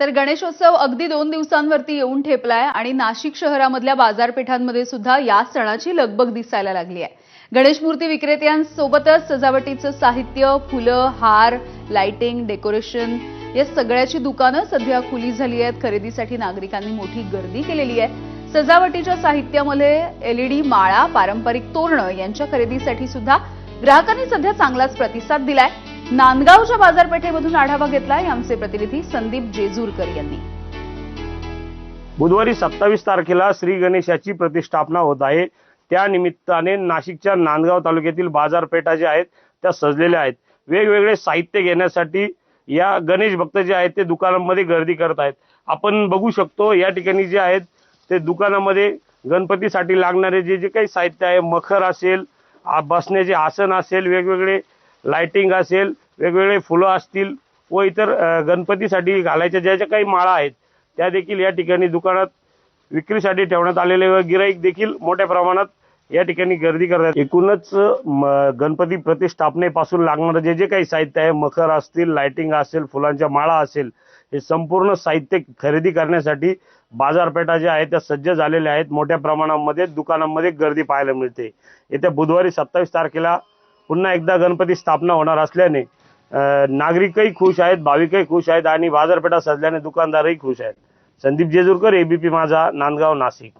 तर गणेशोत्सव अगदी दोन दिवसांवरती येऊन ठेपलाय आणि नाशिक शहरामधल्या बाजारपेठांमध्ये सुद्धा या सणाची लगबग दिसायला लागली आहे. गणेश मूर्ती विक्रेत्यांसोबतच सजावटीचं साहित्य फुलं हार लाइटिंग डेकोरेशन या सगळ्याची दुकानं सध्या खुली झाली आहेत. खरेदीसाठी नागरिकांनी मोठी गर्दी केलेली आहे. सजावटीच्या साहित्यामध्ये एलईडी माळा पारंपरिक तोरणं यांच्या खरेदीसाठी सुद्धा ग्राहकांनी सध्या चांगलाच प्रतिसाद दिलाय. नांदगावच्या बाजारपेठेमधून आढावा घेतलाय आमचे प्रतिनिधी संदीप जेजूरकर यांनी. बुधवारी सत्तावीस तारखेला श्री गणेशाची प्रतिष्ठापना होत आहे. त्या निमित्ताने नाशिकच्या नांदगाव तालुक्यातील बाजारपेठा ज्या आहेत त्या सजलेल्या आहेत. वेगवेगळे साहित्य घेण्यासाठी या गणेश भक्त जे आहेत ते दुकानांमध्ये गर्दी करत आहेत. आपण बघू शकतो या ठिकाणी जे आहेत ते दुकानामध्ये गणपतीसाठी लागणारे जे जे काही साहित्य आहे मखर असेल बसण्याचे आसन असेल वेगवेगळे लाइटिंग असेल वेगवेगळे फुलं असतील व इतर गणपतीसाठी घालायच्या ज्या ज्या काही माळा आहेत त्या देखील या ठिकाणी दुकानात विक्रीसाठी ठेवण्यात आलेले व गिराईक देखील मोठ्या प्रमाणात या ठिकाणी गर्दी करतात. एकूणच म, गणपती प्रतिष्ठापनेपासून लागणारं जे जे काही साहित्य आहे मखर असतील लाइटिंग असेल फुलांच्या माळा असेल हे संपूर्ण साहित्य खरेदी करण्यासाठी बाजारपेठा ज्या आहेत त्या सज्ज झालेल्या आहेत. मोठ्या प्रमाणामध्ये दुकानांमध्ये गर्दी पाहायला मिळते. येत्या बुधवारी सत्तावीस तारखेला पुन्हा एकदा गणपती स्थापना होणार असल्याने नागरिकही खुश आहेत भाविकही खुश आहेत आणि बाजारपेठा सजल्याने दुकानदारही खुश आहेत. संदीप जेजूरकर एबीपी माझा नांदगाव नाशिक.